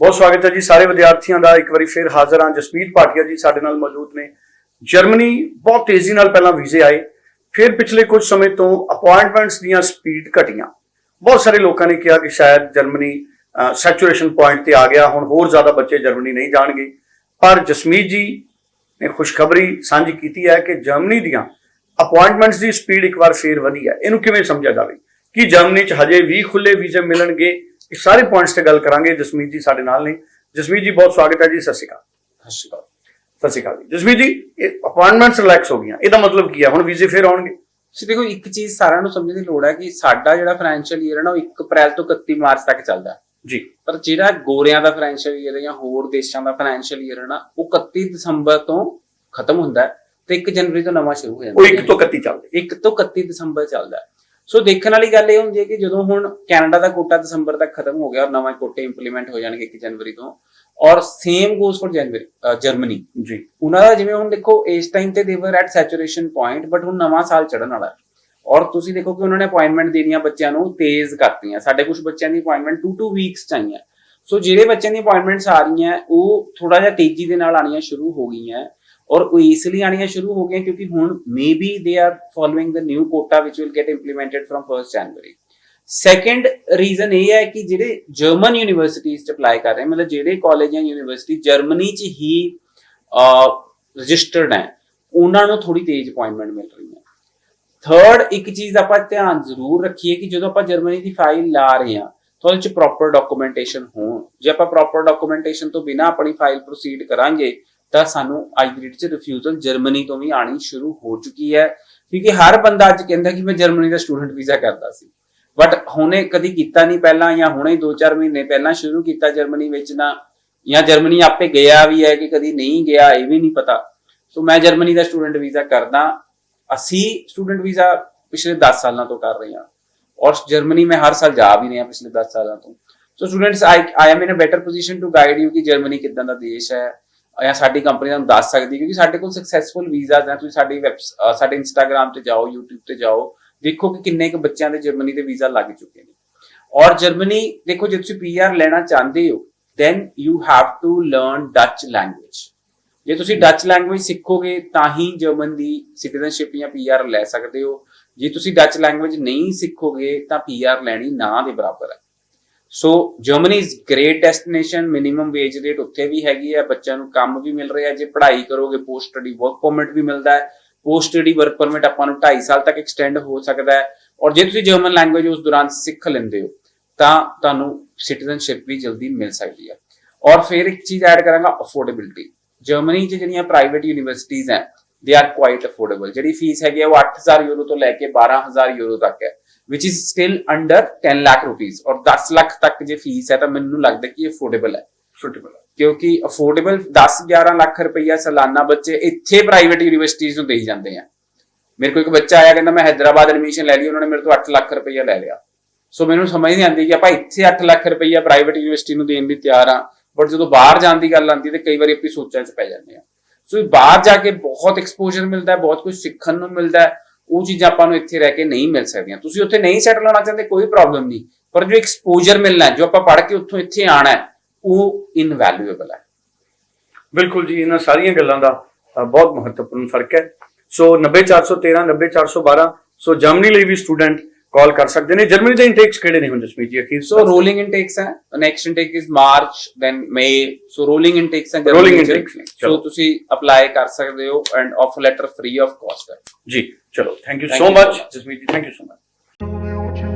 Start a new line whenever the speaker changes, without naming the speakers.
ਬਹੁਤ ਸਵਾਗਤ ਹੈ ਜੀ ਸਾਰੇ ਵਿਦਿਆਰਥੀਆਂ ਦਾ। ਇੱਕ ਵਾਰੀ ਫਿਰ ਹਾਜ਼ਰ ਹਾਂ ਜਸਮੀਤ ਭਾਟੀਆ ਜੀ ਸਾਡੇ ਨਾਲ ਮੌਜੂਦ ਨੇ। ਜਰਮਨੀ ਬਹੁਤ ਤੇਜ਼ੀ ਨਾਲ ਪਹਿਲਾਂ ਵੀਜ਼ੇ ਆਏ, ਫਿਰ ਪਿਛਲੇ ਕੁਝ ਸਮੇਂ ਤੋਂ ਅਪਾਇੰਟਮੈਂਟਸ ਦੀਆਂ ਸਪੀਡ ਘਟੀਆਂ। ਬਹੁਤ ਸਾਰੇ ਲੋਕਾਂ ਨੇ ਕਿਹਾ ਕਿ ਸ਼ਾਇਦ ਜਰਮਨੀ ਸੈਚੂਰੇਸ਼ਨ ਪੁਆਇੰਟ ਤੇ ਆ ਗਿਆ, ਹੁਣ ਹੋਰ ਜ਼ਿਆਦਾ ਬੱਚੇ ਜਰਮਨੀ ਨਹੀਂ ਜਾਣਗੇ। ਪਰ ਜਸਮੀਤ ਜੀ ਨੇ ਖੁਸ਼ਖਬਰੀ ਸਾਂਝੀ ਕੀਤੀ ਹੈ ਕਿ ਜਰਮਨੀ ਦੀਆਂ ਅਪਾਇੰਟਮੈਂਟਸ ਦੀ ਸਪੀਡ ਇੱਕ ਵਾਰ ਫੇਰ ਵਧੀ ਹੈ। ਇਹਨੂੰ ਕਿਵੇਂ ਸਮਝਿਆ ਜਾਵੇ? ਕਿ ਜਰਮਨੀ 'ਚ ਹਜੇ ਵੀ ਖੁੱਲੇ ਵੀਜ਼ੇ ਮਿਲਣਗੇ? ਇਹ ਸਾਰੇ ਪੁਆਇੰਟਸ ਤੇ ਗੱਲ ਕਰਾਂਗੇ ਜਸਮੀਤ ਜੀ ਸਾਡੇ ਨਾਲ ਨੇ। ਜਸਮੀਤ ਜੀ ਬਹੁਤ ਸਵਾਗਤ ਹੈ ਜੀ ਸਤਿ ਸ਼੍ਰੀ ਅਕਾਲ।
ਸਤਿ ਸ਼੍ਰੀ ਅਕਾਲ।
ਸਤਿ ਸ਼੍ਰੀ ਅਕਾਲ ਜੀ। ਜਸਮੀਤ ਜੀ ਅਪਾਇੰਟਮੈਂਟਸ ਰਿਲੈਕਸ ਹੋ ਗਈਆਂ। ਇਹਦਾ ਮਤਲਬ ਕੀ ਹੈ ਹੁਣ ਵੀਜ਼ੇ ਫੇਰ ਆਉਣਗੇ।
ਤੁਸੀਂ ਦੇਖੋ ਇੱਕ ਚੀਜ਼ ਸਾਰਿਆਂ ਨੂੰ ਸਮਝਣ ਦੀ ਲੋੜ ਹੈ ਕਿ ਸਾਡਾ ਜਿਹੜਾ ਫਾਈਨੈਂਸ਼ੀਅਲ ਈਅਰ ਹੈ ਨਾ ਉਹ 1 ਅਪ੍ਰੈਲ ਤੋਂ 31 ਮਾਰਚ ਤੱਕ ਚੱਲਦਾ ਹੈ।
ਜੀ।
ਪਰ ਜਿਹੜਾ ਗੋਰਿਆਂ ਦਾ ਫਾਈਨੈਂਸ਼ੀਅਲ ਈਅਰ ਹੈ ਜਾਂ ਹੋਰ ਦੇਸ਼ਾਂ ਦਾ ਫਾਈਨੈਂਸ਼ੀਅਲ ਈਅਰ ਹੈ ਨਾ ਉਹ 31 ਦਸੰਬਰ ਤੋਂ ਖਤਮ ਹੁੰਦਾ ਹੈ ਤੇ 1 ਜਨਵਰੀ ਤੋਂ ਨਵਾਂ ਸ਼ੁਰੂ ਹੋ ਜਾਂਦਾ
ਉਹ
ਹੈ
1 ਤੋਂ 31 ਚੱਲਦੇ
1 ਤੋਂ 31 ਦਸੰਬਰ ਚੱਲਦਾ ਸੋ ਦੇਖਣ ਵਾਲੀ ਗੱਲ ਇਹ ਹੁੰਦੀ ਹੈ ਕਿ ਜਦੋਂ ਹੁਣ ਕੈਨੇਡਾ ਦਾ ਕੋਟਾ ਦਸੰਬਰ ਤੱਕ ਖਤਮ ਹੋ ਗਿਆ ਔਰ ਨਵਾਂ ਕੋਟੇ ਇੰਪਲੀਮੈਂਟ ਹੋ ਜਾਣਗੇ 1 ਜਨਵਰੀ ਤੋਂ ਔਰ same goes for January Germany
ਜੀ।
ਉਹਨਾਂ ਦਾ ਜਿਵੇਂ ਹੁਣ ਦੇਖੋ ਇਸ ਟਾਈਮ ਤੇ they're at saturation point but ਹੁਣ ਨਵਾਂ ਸਾਲ ਚੜਨ ਵਾਲਾ ਹੈ। ਔਰ ਤੁਸੀਂ ਦੇਖੋ ਕਿ ਉਹਨਾਂ ਨੇ ਅਪਾਇੰਟਮੈਂਟ ਦੇਣੀਆਂ ਬੱਚਿਆਂ ਨੂੰ ਤੇਜ਼ ਕਰਤੀਆਂ। ਸਾਡੇ ਕੁਝ ਬੱਚਿਆਂ ਦੀ ਅਪਾਇੰਟਮੈਂਟ 2-2 ਵੀਕਸ ਚ ਆਈਆਂ। ਸੋ ਜਿਹੜੇ ਬੱਚਿਆਂ ਦੀ ਅਪਾਇੰਟਮੈਂਟਸ ਆ ਰਹੀਆਂ, ਉਹ ਥੋੜਾ ਜਿਹਾ ਤੇਜ਼ੀ ਦੇ ਨਾਲ ਆਣੀਆਂ ਸ਼ੁਰੂ ਹੋ ਗਈਆਂ। ਔਰ ਉਹ ਇਸ ਲਈ ਆਣੀਆਂ ਸ਼ੁਰੂ ਹੋ ਗਈਆਂ ਕਿਉਂਕਿ ਹੁਣ maybe they are following the new quota which will get implemented from 1st January. Second reason ਇਹ ਹੈ ਕਿ ਜਿਹੜੇ ਜਰਮਨ ਯੂਨੀਵਰਸਿਟੀਜ਼ ਚ ਅਪਲਾਈ ਕਰ ਰਹੇ, ਮਤਲਬ ਜਿਹੜੇ ਕਾਲਜ ਜਾਂ ਯੂਨੀਵਰਸਿਟੀ ਜਰਮਨੀ ਚ ਹੀ ਰਜਿਸਟਰਡ ਹੈ, ਉਹਨਾਂ ਨੂੰ ਥੋੜੀ ਤੇਜ਼ ਅਪਾਇੰਟਮੈਂਟ ਮਿਲ ਰਹੀ ਹੈ ਥਰਡ ਇੱਕ ਚੀਜ਼ ਆਪਾਂ ਧਿਆਨ ਜ਼ਰੂਰ ਰੱਖੀਏ ਕਿ ਜਦੋਂ ਆਪਾਂ ਜਰਮਨੀ ਦੀ ਫਾਈਲ ਲਾ ਰਹੇ ਹਾਂ ਤਾਂ ਉਹਦੇ ਚ ਪ੍ਰੋਪਰ ਡਾਕੂਮੈਂਟੇਸ਼ਨ ਹੋਣ। ਜੇ ਆਪਾਂ ਪ੍ਰੋਪਰ ਡਾਕੂਮੈਂਟੇਸ਼ਨ ਤੋਂ ਬਿਨਾ ਆਪਣੀ ਫਾਈਲ ਪ੍ਰੋਸੀਡ ਕਰਾਂਗੇ, ਤਾਂ ਸਾਨੂੰ ਅੱਜ 'ਚ ਰਿਫਿਊਜ਼ਲ ਜਰਮਨੀ ਤੋਂ ਵੀ ਆਣੀ ਸ਼ੁਰੂ ਹੋ ਚੁੱਕੀ ਹੈ। ਕਿਉਂਕਿ ਹਰ ਬੰਦਾ ਅੱਜ ਕਹਿੰਦਾ ਕਿ ਮੈਂ ਜਰਮਨੀ ਦਾ ਸਟੂਡੈਂਟ ਵੀਜ਼ਾ ਕਰਦਾ ਸੀ। ਬਟ ਹੁਣੇ ਕਦੀ ਕੀਤਾ ਨਹੀਂ ਪਹਿਲਾਂ ਜਾਂ ਹੁਣੇ 2-4 ਮਹੀਨੇ ਪਹਿਲਾਂ ਸ਼ੁਰੂ ਕੀਤਾ ਜਰਮਨੀ ਵਿੱਚ ਨਾ, ਜਾਂ ਜਰਮਨੀ ਆਪੇ ਗਿਆ ਵੀ ਹੈ ਕਿ ਕਦੀ ਨਹੀਂ ਗਿਆ, ਇਹ ਵੀ ਨਹੀਂ ਪਤਾ। ਸੋ ਮੈਂ ਜਰਮਨੀ ਦਾ ਸਟੂਡੈਂਟ ਵੀਜ਼ਾ ਕਰਦਾ। ਅਸੀਂ ਸਟੂਡੈਂਟ ਵੀਜ਼ਾ ਪਿਛਲੇ 10 ਸਾਲਾਂ ਤੋਂ ਕਰ ਰਹੇ ਹਾਂ। ਔਰ ਜਰਮਨੀ ਮੈਂ ਹਰ ਸਾਲ ਜਾ ਵੀ ਰਿਹਾ ਪਿਛਲੇ 10 ਸਾਲਾਂ ਤੋਂ। So students I I am in a better position to guide you ਕਿ ਜਰਮਨੀ ਕਿੱਦਾਂ ਦਾ ਦੇਸ਼ ਹੈ ਜਾਂ ਸਾਡੀ ਕੰਪਨੀ ਤੁਹਾਨੂੰ ਦੱਸ ਸਕਦੀ ਕਿਉਂਕਿ ਸਾਡੇ ਕੋਲ ਸਕਸੈਸਫੁਲ ਵੀਜ਼ਾਸ ਹੈ, ਤੁਸੀਂ ਸਾਡੀ ਵੈਬ ਸਾਡੇ ਇੰਸਟਾਗ੍ਰam ਤੇ ਜਾਓ, YouTube ਤੇ ਜਾਓ, ਦੇਖੋ ਕਿ ਕਿੰਨੇ ਕੁ ਬੱਚਿਆਂ ਦੇ ਜਰਮਨੀ ਦੇ ਵੀਜ਼ਾ ਲੱਗ ਚੁੱਕੇ ਨੇ। ਔਰ ਜਰਮਨੀ, ਦੇਖੋ ਜੇ ਤੁਸੀਂ ਪੀਆਰ ਲੈਣਾ ਚਾਹੁੰਦੇ ਹੋ then you have to learn Dutch language ਜੇ ਤੁਸੀਂ ਡੱਚ ਲੈਂਗੁਏਜ ਸਿੱਖੋਗੇ, ਤਾਂ ਹੀ ਜਰਮਨ ਦੀ ਸਿਟੀਜ਼ਨਸ਼ਿਪ ਜਾਂ ਪੀਆਰ ਲੈ ਸਕਦੇ ਹੋ। ਜੇ ਤੁਸੀਂ ਡੱਚ ਲੈਂਗੁਏਜ ਨਹੀਂ ਸਿੱਖੋਗੇ, ਤਾਂ ਪੀਆਰ ਲੈਣੀ ਨਾ ਦੇ ਬਰਾਬਰ ਹੈ। So Germany is great destination minimum wage rate ਉੱਥੇ ਵੀ ਹੈਗੀ ਹੈ, ਬੱਚਿਆਂ ਨੂੰ ਕੰਮ ਵੀ ਮਿਲ ਰਿਹਾ, ਜੇ ਪੜ੍ਹਾਈ ਕਰੋਗੇ ਪੋਸਟ ਸਟੱਡੀ ਵਰਕ ਪਰਮਿਟ ਵੀ ਮਿਲਦਾ ਹੈ। ਪੋਸਟ ਸਟੱਡੀ ਵਰਕ ਪਰਮਿਟ ਆਪਾਂ ਨੂੰ 2.5 ਸਾਲ ਤੱਕ ਐਕਸਟੈਂਡ ਹੋ ਸਕਦਾ ਹੈ। ਔਰ ਜੇ ਤੁਸੀਂ ਜਰਮਨ ਲੈਂਗੁਏਜ ਉਸ ਦੌਰਾਨ ਸਿੱਖ ਲੈਂਦੇ ਹੋ, ਤਾਂ ਤੁਹਾਨੂੰ ਸਿਟੀਜ਼ਨਸ਼ਿਪ ਵੀ ਜਲਦੀ ਮਿਲ ਸਕਦੀ ਹੈ। ਔਰ ਫਿਰ ਇੱਕ ਚੀਜ਼ ਐਡ ਕਰਾਂਗਾ ਅਫੋਰਡੇਬਿਲਟੀ ਜਰਮਨੀ 'ਚ ਜਿਹੜੀਆਂ ਪ੍ਰਾਈਵੇਟ ਯੂਨੀਵਰਸਿਟੀਆਂ ਹੈ ਦੇ ਆਰ ਕੁਆਇਟ ਅਫੋਰਡੇਬਲ ਜਿਹੜੀ ਫੀਸ ਹੈਗੀ ਆ ਉਹ 8000 ਯੂਰੋ ਤੋਂ ਲੈ ਕੇ 12000 ਯੂਰੋ ਤੱਕ ਹੈ which is still under 10 lakh rupees ਔਰ 10 ਲੱਖ ਤੱਕ ਜੇ ਫੀਸ ਹੈ ਤਾਂ ਮੈਨੂੰ ਲੱਗਦਾ ਕਿ ਅਫੋਰਡੇਬਲ ਹੈ।
ਸੁਟੇਬਲ
ਕਿਉਂਕਿ ਅਫੋਰਡੇਬਲ 10 11 ਲੱਖ ਰੁਪਈਆ ਸਾਲਾਨਾ ਬੱਚੇ ਇੱਥੇ ਪ੍ਰਾਈਵੇਟ ਯੂਨੀਵਰਸਿਟੀਆਂ ਨੂੰ ਦੇਈ ਜਾਂਦੇ ਆ। ਮੇਰੇ ਕੋਲ ਇੱਕ ਬੱਚਾ ਆਇਆ ਕਹਿੰਦਾ ਮੈਂ ਹైదరాబాద్ ਐਡਮਿਸ਼ਨ ਲੈ ਲਈ ਉਹਨਾਂ ਨੇ ਮੇਰੇ ਤੋਂ 8 ਲੱਖ ਰੁਪਈਆ ਲੈ ਲਿਆ। ਸੋ ਮੈਨੂੰ ਸਮਝ ਨਹੀਂ ਆਉਂਦੀ ਕਿ ਆਪਾਂ ਇੱਥੇ 8 ਲੱਖ ਰੁਪਈਆ ਪ੍ਰਾਈਵੇਟ ਯੂਨੀਵਰਸਿਟੀ ਨੂੰ ਦੇਣ ਲਈ ਤਿਆਰ ਆ। ਬਟ ਜਦੋਂ ਬਾਹਰ ਜਾਣ ਦੀ ਗੱਲ ਆਉਂਦੀ ਤੇ ਕਈ ਵਾਰੀ ਆਪਣੀ ਸੋਚਾਂ 'ਚ ਪੈ ਜਾਂਦੇ ਆ। ਸੋ ਬਾਹਰ ਜਾ ਕੇ ਬਹੁਤ ਐਕਸਪੋਜ਼ਰ ਮਿਲਦਾ ਹੈ, ਬਹੁਤ ਕੁਝ ਸਿੱਖਣ ਨੂੰ ਮਿਲਦਾ ਹੈ, ਉਹ ਚੀਜ਼ਾਂ ਆਪਾਂ ਨੂੰ ਇੱਥੇ ਰਹਿ ਕੇ ਨਹੀਂ ਮਿਲ ਸਕਦੀਆਂ। ਤੁਸੀਂ ਉੱਥੇ ਨਹੀਂ ਸੈਟਲ ਹੋਣਾ ਚਾਹੁੰਦੇ, ਕੋਈ ਪ੍ਰੋਬਲਮ ਨਹੀਂ। ਪਰ ਜੋ ਐਕਸਪੋਜ਼ਰ ਮਿਲਣਾ ਜੋ ਆਪਾਂ ਪੜ੍ਹ ਕੇ ਉੱਥੋਂ ਇੱਥੇ ਆਣਾ ਹੈ, ਉਹ ਇਨਵੈਲਿਊਏਬਲ ਹੈ।
ਬਿਲਕੁਲ ਜੀ, ਇਹਨਾਂ ਸਾਰੀਆਂ ਗੱਲਾਂ ਦਾ ਬਹੁਤ ਮਹੱਤਵਪੂਰਨ ਫ਼ਰਕ ਹੈ। ਸੋ 90413 90412 ਸੋ ਜਰਮਨੀ ਲਈ ਵੀ ਸਟੂਡੈਂਟ ਕਾਲ ਕਰ ਸਕਦੇ ਨੇ ਜਰਮਨੀ ਦੇ ਇੰਟੇਕਸ ਕਿਹੜੇ ਨੇ ਹੁਣ ਜਸਮੀਤ ਜੀ ਅਖੀਰ
So rolling intakes ਹੈ next intake is March then May so rolling intakes ਹੈ
ਨੇ, ਚਲੋ।
so ਤੁਸੀਂ ਅਪਲਾਈ ਕਰ ਸਕਦੇ ਹੋ and offer letter free of cost ਹੈ
ਜੀ ਚਲੋ thank you so much. Jasmeet ji thank you so much